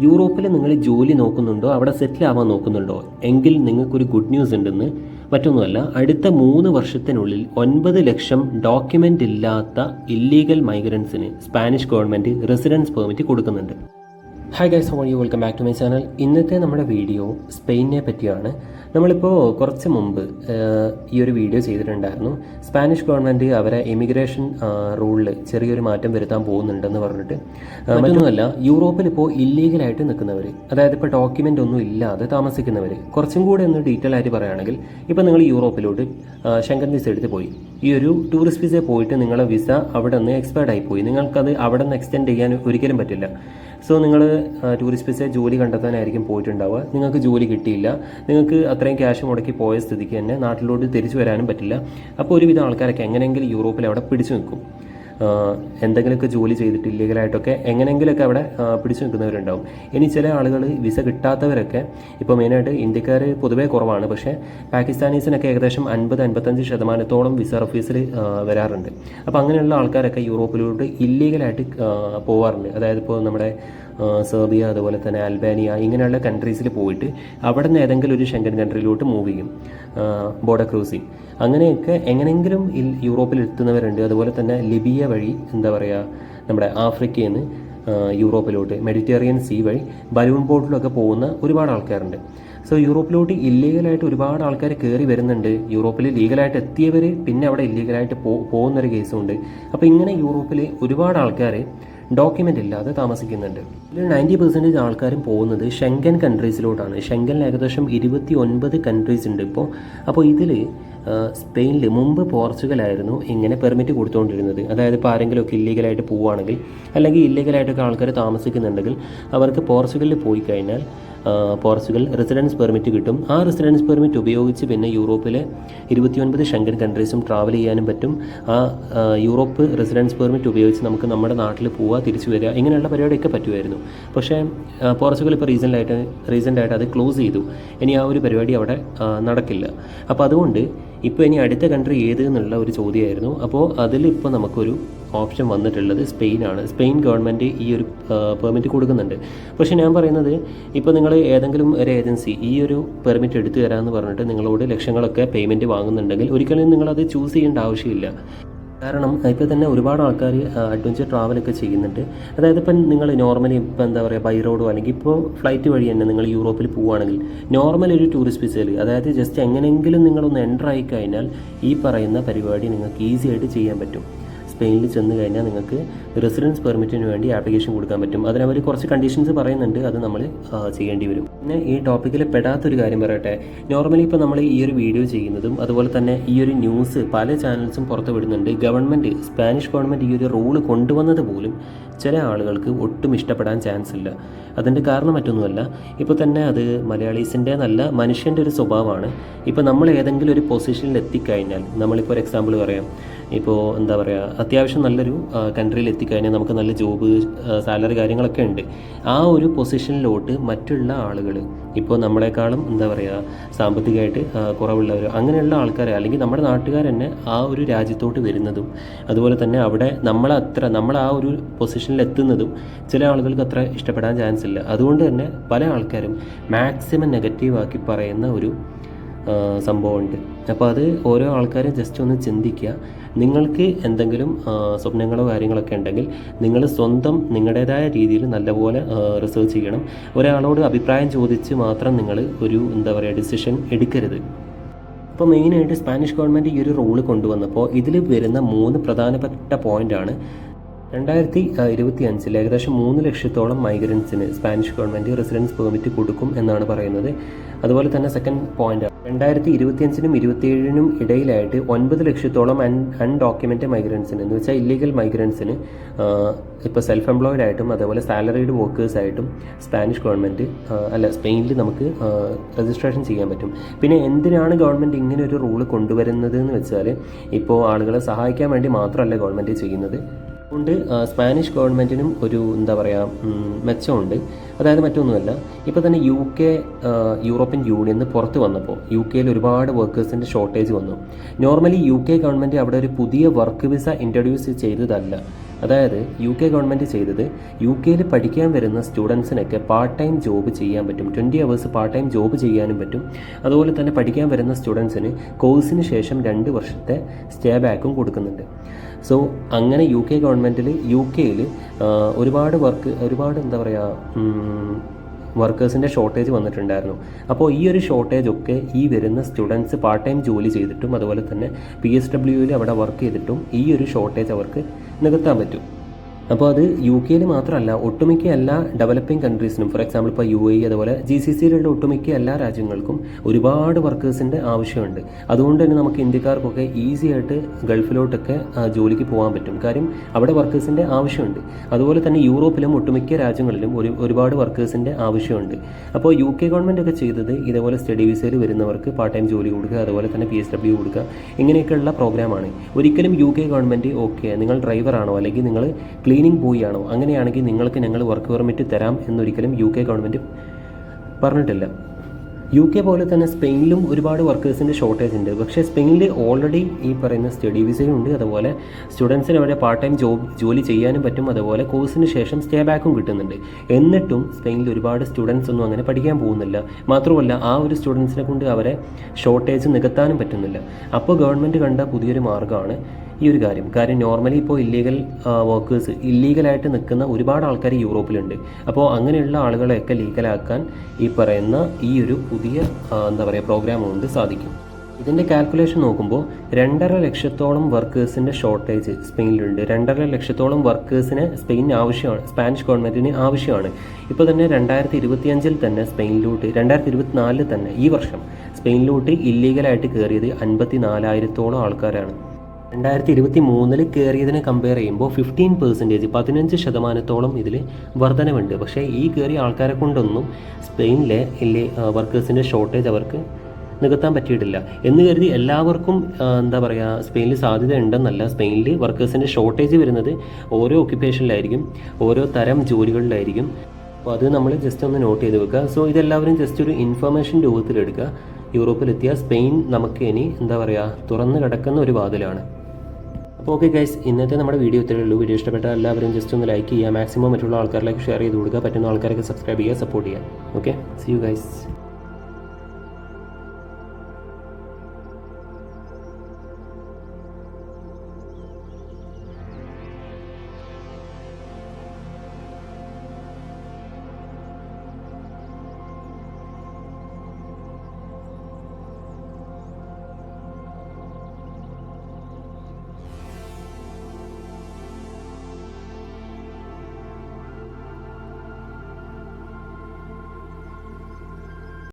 യൂറോപ്പിൽ നിങ്ങൾ ജോലി നോക്കുന്നുണ്ടോ? അവിടെ സെറ്റിൽ ആവാൻ നോക്കുന്നുണ്ടോ? എങ്കിൽ നിങ്ങൾക്കൊരു ഗുഡ് ന്യൂസ് ഉണ്ടെന്ന് മറ്റൊന്നുമല്ല അടുത്ത മൂന്ന് വർഷത്തിനുള്ളിൽ ഒൻപത് ലക്ഷം ഡോക്യുമെന്റ് ഇല്ലാത്ത ഇല്ലീഗൽ മൈഗ്രൻസിന് സ്പാനിഷ് ഗവൺമെന്റ് റെസിഡൻസ് പെർമിറ്റ് കൊടുക്കുന്നുണ്ട്. Hi guys whole you welcome back to my channel ഇന്നത്തെ നമ്മുടെ വീഡിയോ സ്പെയിനെ പറ്റിയാണ്. നമ്മളിപ്പോൾ കുറച്ച് മുമ്പ് ഈ ഒരു വീഡിയോ ചെയ്തിട്ടുണ്ടായിരുന്നു. സ്പാനിഷ് ഗവൺമെന്റ് അവരെ ഇമിഗ്രേഷൻ റൂളിൽ ചെറിയൊരു മാറ്റം വരുത്താൻ പോകുന്നുണ്ടെന്ന് പറഞ്ഞിട്ട്. മറ്റൊന്നുമല്ല യൂറോപ്പിൽ ഇപ്പോൾ ഇല്ലീഗലായിട്ട് നിൽക്കുന്നവർ അതായത് ഇപ്പോൾ ഡോക്യുമെന്റ് ഒന്നും ഇല്ലാതെ താമസിക്കുന്നവർ കുറച്ചും കൂടെ ഒന്ന് ഡീറ്റെയിൽ ആയിട്ട് പറയുകയാണെങ്കിൽ ഇപ്പോൾ നിങ്ങൾ യൂറോപ്പിലോട്ട് ശങ്കൻ വിസ എടുത്ത് പോയി. ഈ ഒരു ടൂറിസ്റ്റ് വിസയിൽ പോയിട്ട് നിങ്ങളെ വിസ അവിടെ നിന്ന് എക്സ്പയർഡ് ആയിപ്പോയി. പോയി നിങ്ങൾക്കത് അവിടെ നിന്ന് എക്സ്റ്റെൻഡ് ചെയ്യാൻ ഒരിക്കലും പറ്റില്ല. സോ നിങ്ങൾ ടൂറിസ്റ്റ് വിസയിൽ ജോലി കണ്ടെത്താനായിരിക്കും പോയിട്ടുണ്ടാവുക. നിങ്ങൾക്ക് ജോലി കിട്ടിയില്ല. നിങ്ങൾക്ക് അത്രയും ക്യാഷ് മുടക്കി പോയ സ്ഥിതിക്ക് തന്നെ നാട്ടിലോട്ട് തിരിച്ചു വരാനും പറ്റില്ല. അപ്പോൾ ഒരുവിധം ആൾക്കാരൊക്കെ എങ്ങനെയെങ്കിലും യൂറോപ്പിൽ അവിടെ പിടിച്ചു നിൽക്കും. എന്തെങ്കിലുമൊക്കെ ജോലി ചെയ്തിട്ട് ഇല്ലീഗലായിട്ടൊക്കെ എങ്ങനെയെങ്കിലുമൊക്കെ അവിടെ പിടിച്ചു നിൽക്കുന്നവരുണ്ടാവും. ഇനി ചില ആളുകൾ വിസ കിട്ടാത്തവരൊക്കെ ഇപ്പോൾ മെയിനായിട്ട് ഇന്ത്യക്കാർ പൊതുവേ കുറവാണ്. പക്ഷേ പാകിസ്ഥാനീസിനൊക്കെ ഏകദേശം അൻപത് അൻപത്തഞ്ച് ശതമാനത്തോളം വിസ ഓഫീസിൽ വരാറുണ്ട്. അപ്പോൾ അങ്ങനെയുള്ള ആൾക്കാരൊക്കെ യൂറോപ്പിലോട്ട് ഇല്ലീഗലായിട്ട് പോവാറുണ്ട്. അതായത് ഇപ്പോൾ നമ്മുടെ സെർബിയ അതുപോലെ തന്നെ അൽബാനിയ ഇങ്ങനെയുള്ള കൺട്രീസിൽ പോയിട്ട് അവിടെ നിന്ന് ഏതെങ്കിലും ഒരു ഷെങ്കൻ കൺട്രിയിലോട്ട് മൂവ് ചെയ്യും. ബോർഡർ ക്രൂസിങ് അങ്ങനെയൊക്കെ എങ്ങനെയെങ്കിലും യൂറോപ്പിൽ എത്തുന്നവരുണ്ട്. അതുപോലെ തന്നെ ലിബിയ വഴി എന്താ പറയുക നമ്മുടെ ആഫ്രിക്കയിൽ നിന്ന് യൂറോപ്പിലോട്ട് മെഡിറ്ററേനിയൻ സീ വഴി ബലൂൺ ബോട്ടിലൊക്കെ പോകുന്ന ഒരുപാട് ആൾക്കാരുണ്ട്. സോ യൂറോപ്പിലോട്ട് ഇല്ലീഗലായിട്ട് ഒരുപാട് ആൾക്കാർ കയറി വരുന്നുണ്ട്. യൂറോപ്പിൽ ലീഗലായിട്ട് എത്തിയവർ പിന്നെ അവിടെ ഇല്ലീഗലായിട്ട് പോ പോകുന്നൊരു കേസുമുണ്ട് അപ്പോൾ ഇങ്ങനെ യൂറോപ്പിൽ ഒരുപാട് ആൾക്കാർ ഡോക്യുമെന്റ് ഇല്ലാതെ താമസിക്കുന്നുണ്ട്. ഇതിൽ നയന്റി പെർസെന്റേജ് ആൾക്കാരും പോകുന്നത് ഷെങ്കൻ കൺട്രീസിലോട്ടാണ് ഷെങ്കനിൽ ഏകദേശം ഇരുപത്തി ഒൻപത് കൺട്രീസ് ഉണ്ട് ഇപ്പോൾ അപ്പോൾ ഇതിൽ സ്പെയിനിൽ മുമ്പ് പോർച്ചുഗലായിരുന്നു ഇങ്ങനെ പെർമിറ്റ് കൊടുത്തുകൊണ്ടിരുന്നത് അതായത് ഇപ്പോൾ ആരെങ്കിലുമൊക്കെ ഇല്ലീഗലായിട്ട് പോവുകയാണെങ്കിൽ അല്ലെങ്കിൽ ഇല്ലീഗലായിട്ടൊക്കെ ആൾക്കാർ താമസിക്കുന്നുണ്ടെങ്കിൽ അവർക്ക് പോർച്ചുഗലിൽ പോയി കഴിഞ്ഞാൽ പോർച്ചുഗൽ റെസിഡൻസ് പെർമിറ്റ് കിട്ടും. ആ റെസിഡൻസ് പെർമിറ്റ് ഉപയോഗിച്ച് പിന്നെ യൂറോപ്പിലെ ഇരുപത്തിയൊൻപത് ഷെങ്കൻ കൺട്രീസും ട്രാവൽ ചെയ്യാനും പറ്റും. ആ യൂറോപ്പ് റെസിഡൻസ് പെർമിറ്റ് ഉപയോഗിച്ച് നമുക്ക് നമ്മുടെ നാട്ടിൽ പോവുക തിരിച്ചു വരിക ഇങ്ങനെയുള്ള പരിപാടിയൊക്കെ പറ്റുമായിരുന്നു. പക്ഷേ പോർച്ചുഗൽ ഇപ്പോൾ റീസെന്റായിട്ട് റീസെന്റായിട്ട് അത് ക്ലോസ് ചെയ്തു. ഇനി ആ ഒരു പരിപാടി അവിടെ നടക്കില്ല. അപ്പോൾ അതുകൊണ്ട് ഇപ്പോൾ ഇനി അടുത്ത കൺട്രി ഏത് എന്നുള്ള ഒരു ചോദ്യമായിരുന്നു. അപ്പോൾ അതിലിപ്പോൾ നമുക്കൊരു ഓപ്ഷൻ വന്നിട്ടുള്ളത് സ്പെയിനാണ്. സ്പെയിൻ ഗവൺമെന്റ് ഈ ഒരു പെർമിറ്റ് കൊടുക്കുന്നുണ്ട്. പക്ഷേ ഞാൻ പറയുന്നത് ഇപ്പോൾ നിങ്ങൾ ഏതെങ്കിലും ഒരു ഏജൻസി ഈ ഒരു പെർമിറ്റ് എടുത്തു തരാമെന്ന് പറഞ്ഞിട്ട് നിങ്ങളോട് ലക്ഷങ്ങളൊക്കെ പേയ്മെന്റ് വാങ്ങുന്നുണ്ടെങ്കിൽ ഒരിക്കലും നിങ്ങളത് ചൂസ് ചെയ്യേണ്ട ആവശ്യമില്ല. കാരണം ഇപ്പോൾ തന്നെ ഒരുപാട് ആൾക്കാർ അഡ്വഞ്ചർ ട്രാവലൊക്കെ ചെയ്യുന്നുണ്ട്. അതായത് ഇപ്പം നിങ്ങൾ നോർമലി ഇപ്പോൾ എന്താ പറയുക ബൈ റോഡോ അല്ലെങ്കിൽ ഇപ്പോൾ ഫ്ലൈറ്റ് വഴി തന്നെ നിങ്ങൾ യൂറോപ്പിൽ പോവുകയാണെങ്കിൽ നോർമൽ ഒരു ടൂറിസ്റ്റ് വിസയിൽ അതായത് ജസ്റ്റ് എങ്ങനെയെങ്കിലും നിങ്ങളൊന്ന് എന്റർ ആയി കഴിഞ്ഞാൽ ഈ പറയുന്ന പരിപാടി നിങ്ങൾക്ക് ഈസി ആയിട്ട് ചെയ്യാൻ പറ്റും. സ്പെയിനിൽ ചെന്ന് കഴിഞ്ഞാൽ നിങ്ങൾക്ക് റെസിഡൻസ് പെർമിറ്റിന് വേണ്ടി ആപ്ലിക്കേഷൻ കൊടുക്കാൻ പറ്റും. അതിനവർ കുറച്ച് കണ്ടീഷൻസ് പറയുന്നുണ്ട് അത് നമ്മൾ ചെയ്യേണ്ടി വരും. പിന്നെ ഈ ടോപ്പിക്കിൽ പെടാത്തൊരു കാര്യം പറയട്ടെ. നോർമലി ഇപ്പോൾ നമ്മൾ ഈ ഒരു വീഡിയോ ചെയ്യുന്നതും അതുപോലെ തന്നെ ഈ ഒരു ന്യൂസ് പല ചാനൽസും പുറത്ത് വിടുന്നുണ്ട്. ഗവൺമെന്റ് സ്പാനിഷ് ഗവൺമെന്റ് ഈ ഒരു റൂൾ കൊണ്ടുവന്നത് പോലും ചില ആളുകൾക്ക് ഒട്ടും ഇഷ്ടപ്പെടാൻ ചാൻസ് ഇല്ല. അതിന്റെ കാരണം മറ്റൊന്നുമല്ല ഇപ്പോൾ തന്നെ അത് മലയാളീസിന്റെ നല്ല മനുഷ്യന്റെ ഒരു സ്വഭാവമാണ്. ഇപ്പോൾ നമ്മൾ ഏതെങ്കിലും ഒരു പൊസിഷനിൽ എത്തിക്കഴിഞ്ഞാൽ നമ്മളിപ്പോൾ ഒരു എക്സാമ്പിൾ പറയാം. ഇപ്പോൾ എന്താ പറയുക അത്യാവശ്യം നല്ലൊരു കൺട്രിയിൽ എത്തിക്കഴിഞ്ഞാൽ നമുക്ക് നല്ല ജോബ് സാലറി കാര്യങ്ങളൊക്കെ ഉണ്ട്. ആ ഒരു പൊസിഷനിലോട്ട് മറ്റുള്ള ആളുകൾ ഇപ്പോൾ നമ്മളെക്കാളും എന്താ പറയുക സാമ്പത്തികമായിട്ട് കുറവുള്ളവർ അങ്ങനെയുള്ള ആൾക്കാരെ അല്ലെങ്കിൽ നമ്മുടെ നാട്ടുകാർ തന്നെ ആ ഒരു രാജ്യത്തോട്ട് വരുന്നതും അതുപോലെ തന്നെ അവിടെ നമ്മളെ അത്ര നമ്മൾ ആ ഒരു പൊസിഷനിൽ എത്തുന്നതും ചില ആളുകൾക്ക് അത്ര ഇഷ്ടപ്പെടാൻ ചാൻസ് ഇല്ല. അതുകൊണ്ട് തന്നെ പല ആൾക്കാരും മാക്സിമം നെഗറ്റീവാക്കി പറയുന്ന ഒരു സംഭവമുണ്ട്. അപ്പോൾ അത് ഓരോ ആൾക്കാരും ജസ്റ്റ് ഒന്ന് ചിന്തിക്കുക. നിങ്ങൾക്ക് എന്തെങ്കിലും സ്വപ്നങ്ങളോ കാര്യങ്ങളൊക്കെ ഉണ്ടെങ്കിൽ നിങ്ങൾ സ്വന്തം നിങ്ങളുടേതായ രീതിയിൽ നല്ലപോലെ റിസർച്ച് ചെയ്യണം. ഒരാളോട് അഭിപ്രായം ചോദിച്ച് മാത്രം നിങ്ങൾ ഒരു എന്താ പറയുക ഡിസിഷൻ എടുക്കരുത്. അപ്പോൾ മെയിനായിട്ട് സ്പാനിഷ് ഗവൺമെന്റ് ഈ ഒരു റൂൾ കൊണ്ടുവന്നപ്പോൾ ഇതിൽ വരുന്ന മൂന്ന് പ്രധാനപ്പെട്ട പോയിന്റാണ് രണ്ടായിരത്തി ഇരുപത്തി അഞ്ചിൽ ഏകദേശം മൂന്ന് ലക്ഷത്തോളം മൈഗ്രൻസിന് സ്പാനിഷ് ഗവൺമെന്റ് റെസിഡൻസ് പെർമിറ്റ് കൊടുക്കും എന്നാണ് പറയുന്നത്. അതുപോലെ തന്നെ സെക്കൻഡ് പോയിന്റ് രണ്ടായിരത്തി ഇരുപത്തിയഞ്ചിനും ഇരുപത്തിയേഴിനും ഇടയിലായിട്ട് ഒൻപത് ലക്ഷത്തോളം അൺ അൺഡോക്യുമെന്റ് മൈഗ്രൻസിന് എന്ന് വെച്ചാൽ ഇല്ലീഗൽ മൈഗ്രൻസിന് ഇപ്പോൾ സെൽഫ് എംപ്ലോയിഡ് ആയിട്ടും അതേപോലെ സാലറീഡ് വർക്കേഴ്സ് ആയിട്ടും സ്പാനിഷ് ഗവൺമെന്റ് അല്ല സ്പെയിനിൽ നമുക്ക് രജിസ്ട്രേഷൻ ചെയ്യാൻ പറ്റും. പിന്നെ എന്തിനാണ് ഗവൺമെന്റ് ഇങ്ങനെ ഒരു റൂൾ കൊണ്ടുവരുന്നത് എന്ന് വെച്ചാൽ ഇപ്പോൾ ആളുകളെ സഹായിക്കാൻ വേണ്ടി മാത്രമല്ല ഗവൺമെന്റ് ചെയ്യുന്നത്. ആ, സ്പാനിഷ് ഗവൺമെന്റിനും ഒരു എന്താ പറയുക മെച്ചമുണ്ട്. അതായത് മറ്റൊന്നുമല്ല ഇപ്പോൾ തന്നെ യു കെ യൂറോപ്യൻ യൂണിയൻ പുറത്ത് വന്നപ്പോൾ യു കെയിൽ ഒരുപാട് വർക്കേഴ്സിന്റെ ഷോർട്ടേജ് വന്നു. നോർമലി യു കെ ഗവൺമെന്റ് അവിടെ ഒരു പുതിയ വർക്ക് വിസ ഇൻട്രൊഡ്യൂസ് ചെയ്തതല്ല. അതായത് യു കെ ഗവൺമെന്റ് ചെയ്തത് യു കെയിൽ പഠിക്കാൻ വരുന്ന സ്റ്റുഡൻസിനൊക്കെ പാർട്ട് ടൈം ജോബ് ചെയ്യാൻ പറ്റും. Twenty hours part time job ചെയ്യാനും പറ്റും. അതുപോലെ തന്നെ പഠിക്കാൻ വരുന്ന സ്റ്റുഡൻസിന് കോഴ്സിന് ശേഷം രണ്ട് വർഷത്തെ സ്റ്റേ ബാക്കും കൊടുക്കുന്നുണ്ട്. സോ അങ്ങനെ യു കെ ഗവൺമെന്റിൽ യു കെയിൽ ഒരുപാട് വർക്ക് ഒരുപാട് എന്താ പറയുക വർക്കേഴ്സിന്റെ ഷോർട്ടേജ് വന്നിട്ടുണ്ടായിരുന്നു. അപ്പോൾ ഈ ഒരു ഷോർട്ടേജ് ഒക്കെ ഈ വരുന്ന സ്റ്റുഡൻസ് പാർട്ട് ടൈം ജോലി ചെയ്തിട്ടും അതുപോലെ തന്നെ പി എസ് ഡബ്ല്യുവിൽ അവിടെ വർക്ക് ചെയ്തിട്ടും ഈ ഒരു ഷോർട്ടേജ് അവർക്ക് നികത്താൻ പറ്റും. അപ്പോൾ അത് യു കെയിൽ മാത്രമല്ല ഒട്ടുമിക്ക എല്ലാ ഡെവലപ്പിംഗ് കൺട്രീസിനും ഫോർ എക്സാമ്പിൾ ഇപ്പോൾ യു എ അതുപോലെ ജി സി സിയിലുള്ള ഒട്ടുമിക്ക എല്ലാ രാജ്യങ്ങൾക്കും ഒരുപാട് വർക്കേഴ്സിന്റെ ആവശ്യമുണ്ട്. അതുകൊണ്ട് തന്നെ നമുക്ക് ഇന്ത്യക്കാർക്കൊക്കെ ഈസി ആയിട്ട് ഗൾഫിലോട്ടൊക്കെ ജോലിക്ക് പോകാൻ പറ്റും. കാര്യം അവിടെ വർക്കേഴ്സിന്റെ ആവശ്യമുണ്ട്. അതുപോലെ തന്നെ യൂറോപ്പിലും ഒട്ടുമിക്ക രാജ്യങ്ങളിലും ഒരു ഒരുപാട് വർക്കേഴ്സിന്റെ ആവശ്യമുണ്ട്. അപ്പോൾ യു കെ ഗവൺമെന്റ് ഒക്കെ ചെയ്തത് ഇതേപോലെ സ്റ്റഡി വിസയിൽ വരുന്നവർക്ക് പാർട്ട് ടൈം ജോലി കൊടുക്കുക അതുപോലെ തന്നെ പി എസ് ഡബ്ല്യു കൊടുക്കുക ഇങ്ങനെയൊക്കെയുള്ള പ്രോഗ്രാമാണ് ഒരിക്കലും യു കെ ഗവൺമെന്റ് ഓക്കെ നിങ്ങൾ ഡ്രൈവറാണോ അല്ലെങ്കിൽ നിങ്ങൾ ക്ലീനിങ് പോയിയാണോ? അങ്ങനെയാണെങ്കിൽ നിങ്ങൾക്ക് ഞങ്ങൾ വർക്ക് പെർമിറ്റ് തരാം എന്നൊരിക്കലും യു കെ ഗവൺമെന്റ് പറഞ്ഞിട്ടില്ല. യു കെ പോലെ തന്നെ സ്പെയിനിലും ഒരുപാട് വർക്കേഴ്സിന്റെ ഷോർട്ടേജ് ഉണ്ട്. പക്ഷേ സ്പെയിനിൽ ഓൾറെഡി ഈ പറയുന്ന സ്റ്റഡി വിസയും ഉണ്ട്. അതുപോലെ സ്റ്റുഡൻസിന് അവിടെ പാർട്ട് ടൈം ജോബ് ജോലി ചെയ്യാനും പറ്റും. അതുപോലെ കോഴ്സിന് ശേഷം സ്റ്റേ ബാക്കും കിട്ടുന്നുണ്ട്. എന്നിട്ടും സ്പെയിനിൽ ഒരുപാട് സ്റ്റുഡൻസ് ഒന്നും അങ്ങനെ പഠിക്കാൻ പോകുന്നില്ല. മാത്രമല്ല ആ ഒരു സ്റ്റുഡൻസിനെ കൊണ്ട് അവരെ ഷോർട്ടേജ് നികത്താനും പറ്റുന്നില്ല. അപ്പോൾ ഗവൺമെന്റ് കണ്ട പുതിയൊരു മാർഗമാണ് ഈ ഒരു കാര്യം. കാര്യം നോർമലി ഇപ്പോൾ ഇല്ലീഗൽ വർക്കേഴ്സ് ഇല്ലീഗലായിട്ട് നിൽക്കുന്ന ഒരുപാട് ആൾക്കാർ യൂറോപ്പിലുണ്ട്. അപ്പോൾ അങ്ങനെയുള്ള ആളുകളെയൊക്കെ ലീഗലാക്കാൻ ഈ പറയുന്ന ഈ ഒരു പുതിയ എന്താ പറയുക പ്രോഗ്രാം കൊണ്ട് സാധിക്കും. ഇതിന്റെ കാൽക്കുലേഷൻ നോക്കുമ്പോൾ രണ്ടര ലക്ഷത്തോളം വർക്കേഴ്സിന്റെ ഷോർട്ടേജ് സ്പെയിനിലുണ്ട്. രണ്ടര ലക്ഷത്തോളം വർക്കേഴ്സിന് സ്പെയിനിന് ആവശ്യമാണ് സ്പാനിഷ് ഗവൺമെന്റിന് ആവശ്യമാണ്. ഇപ്പോൾ തന്നെ രണ്ടായിരത്തി ഇരുപത്തിയഞ്ചിൽ തന്നെ സ്പെയിനിലോട്ട് രണ്ടായിരത്തി ഇരുപത്തിനാലിൽ തന്നെ ഈ വർഷം സ്പെയിനിലോട്ട് ഇല്ലീഗലായിട്ട് കയറിയത് അൻപത്തി നാലായിരത്തോളം ആൾക്കാരാണ്. രണ്ടായിരത്തി ഇരുപത്തി മൂന്നിൽ കയറിയതിനെ കമ്പയർ ചെയ്യുമ്പോൾ ഫിഫ്റ്റീൻ പെർസെന്റേജ് പതിനഞ്ച് ശതമാനത്തോളം ഇതിൽ വർധനവുണ്ട്. പക്ഷേ ഈ കയറിയ ആൾക്കാരെ കൊണ്ടൊന്നും സ്പെയിനിലെ ഇല്ലേ വർക്കേഴ്സിന്റെ ഷോർട്ടേജ് അവർക്ക് നികത്താൻ പറ്റിയിട്ടില്ല. എന്ന് കരുതി എല്ലാവർക്കും എന്താ പറയുക സ്പെയിനിൽ സാധ്യത ഉണ്ടെന്നല്ല. സ്പെയിനിൽ വർക്കേഴ്സിന്റെ ഷോർട്ടേജ് വരുന്നത് ഓരോ ഒക്യുപ്പേഷനിലായിരിക്കും ഓരോ തരം ജോലികളിലായിരിക്കും. അപ്പോൾ അത് നമ്മൾ ജസ്റ്റ് ഒന്ന് നോട്ട് ചെയ്ത് വെക്കുക. സോ ഇതെല്ലാവരും ജസ്റ്റ് ഒരു ഇൻഫർമേഷൻ രൂപത്തിലെടുക്കുക. യൂറോപ്പിലെത്തിയ സ്പെയിൻ നമുക്ക് ഇനി എന്താ പറയുക തുറന്നു കിടക്കുന്ന ഒരു വാതിലാണ്. അപ്പോൾ ഓക്കെ ഗൈസ് ഇന്നത്തെ നമ്മുടെ വീഡിയോ ഇത്രയേ ഉള്ളൂ. വീഡിയോ ഇഷ്ടപ്പെട്ട എല്ലാവരും ജസ്റ്റ് ഒന്ന് ലൈക്ക് ചെയ്യുക. മാക്സിമം മറ്റുള്ള ആൾക്കാരിലേക്ക് ഷെയർ ചെയ്ത് കൊടുക്കുക. പറ്റുന്ന ആൾക്കാരൊക്കെ സബ്സ്ക്രൈബ് ചെയ്യുക സപ്പോർട്ട് ചെയ്യുക. Okay C you guys